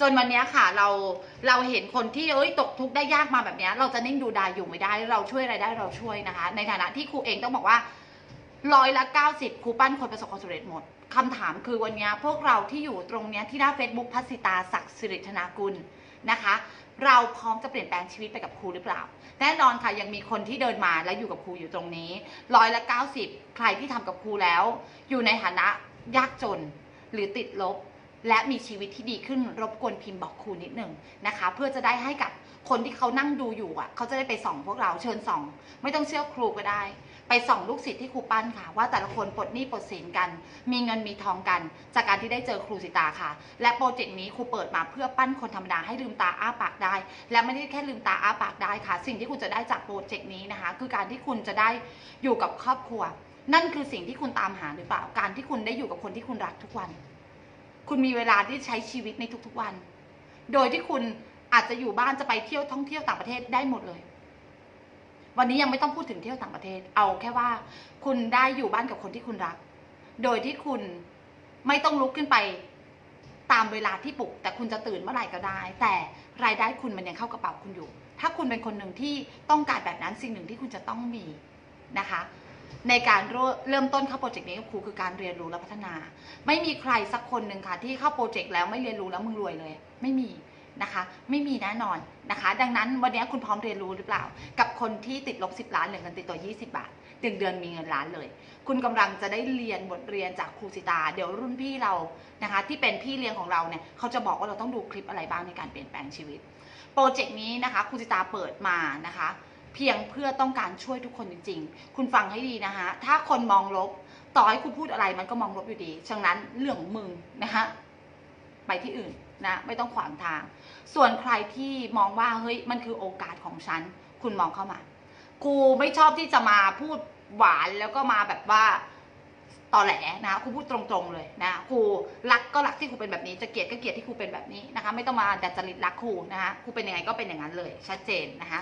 จนวันนี้ค่ะเราเราเห็นคนที่เอ้ยตกทุกข์ได้ยากมาแบบนี้ เราจะนิ่งดูดายอยู่ไม่ได้ เราช่วยอะไรได้เราช่วยนะคะ ในฐานะที่ครูเองต้องบอกว่าร้อยละ90ครูปั้นคนประสบความสำเร็จหมดคำถามคือวันนี้พวกเราที่อยู่ตรงนี้ที่หน้า Facebook พัสสิตาศักดิ์สิริธนากุลนะคะ เราพร้อมจะเปลี่ยนแปลงชีวิตไปกับครูหรือเปล่า แน่นอนค่ะยังมีคนที่เดินมาและอยู่กับครูอยู่ตรงนี้ร้อยละ90ใครที่ทำกับครูแล้ว อยู่ในฐานะยากจนหรือติดลบ และมีชีวิตที่ดีขึ้นรบกวนพิมพ์บอกครูนิดหนึ่งนะคะ เพื่อจะได้ให้กับคนที่เขานั่งดูอยู่อะเขาจะได้ไปส่องพวกเราเชิญส่อง ไม่ต้องเชื่อครูก็ได้ ไปส่องลูกศิษย์ที่ครูปั้นค่ะ ว่าแต่ละคนปลดหนี้ปลดสินกัน มีเงินมีทองกัน จากการที่ได้เจอครูสิตาค่ะ และโปรเจกต์นี้ครูเปิดมาเพื่อปั้นคนธรรมดาให้ลืมตาอ้าปากได้ และไม่ได้แค่ลืมตาอ้าปากได้ค่ะ สิ่งที่คุณจะได้จากโปรเจกต์นี้นะคะ คือการที่คุณจะได้อยู่กับครอบครัว นั่นคือสิ่งที่คุณตามหาหรือเปล่าการที่คุณได้อยู่กับคนที่คุณรักทุกวัน คุณมีเวลาที่ใช้ชีวิตในทุกๆวัน โดยที่คุณอาจจะอยู่บ้านจะไปเที่ยวท่องเที่ยวต่างประเทศได้หมดเลย วันนี้ยังไม่ต้องพูดถึงเที่ยวต่างประเทศ เอาแค่ว่า คุณได้อยู่บ้านกับคนที่คุณรัก โดยที่คุณไม่ต้องลุกขึ้นไปตามเวลาที่ปลุก แต่คุณจะตื่นเมื่อไหร่ก็ได้ แต่รายได้คุณมันยังเข้ากระเป๋าคุณอยู่ ถ้าคุณเป็นคนหนึ่งที่ต้องการแบบนั้นสิ่งหนึ่งที่คุณจะต้องมีนะคะ ในการเริ่มต้นเข้าโปรเจกต์นี้กับครูคือการเรียนรู้และพัฒนา ไม่มีใครสักคนหนึ่งค่ะ ที่เข้าโปรเจกต์แล้วไม่เรียนรู้แล้วมึงรวยเลย ไม่มีนะคะ ไม่มีแน่นอนนะคะ ดังนั้นวันนี้คุณพร้อมเรียนรู้หรือเปล่า กับคนที่ติดลบ 10 ล้านเหลือเงินติดตัว 20 บาทเดือนเดือนมีเงินล้านเลย คุณกำลังจะได้เรียนบทเรียนจากครูสิตา เดี๋ยวรุ่นพี่เรานะคะ ที่เป็นพี่เลี้ยงของเราเนี่ยเขาจะบอกว่าเราต้องดูคลิปอะไรบ้างในการเปลี่ยนแปลงชีวิตโปรเจกต์นี้นะคะครูสิตาเปิดมานะคะ เพียงเพื่อต้องการช่วยทุกคนจริง ๆ คุณฟังให้ดีนะคะถ้าคนมองลบ ต่อให้คุณพูดอะไรมันก็มองลบอยู่ดีฉะนั้นเรื่องมึงนะคะไปที่อื่นนะไม่ต้องขวางทาง ส่วนใครที่มองว่าเฮ้ยมันคือโอกาสของฉัน คุณมองเข้ามาครูไม่ชอบที่จะมาพูดหวานแล้วก็มาแบบว่าตอแหลนะครูพูดตรงๆเลยนะครูรักก็รักที่ครูเป็นแบบนี้ จะเกลียดก็เกลียดที่ครูเป็นแบบนี้นะคะ ไม่ต้องมาดัดจริตรักครูนะคะครูเป็นยังไงก็เป็นอย่างนั้นเลย ชัดเจนนะคะ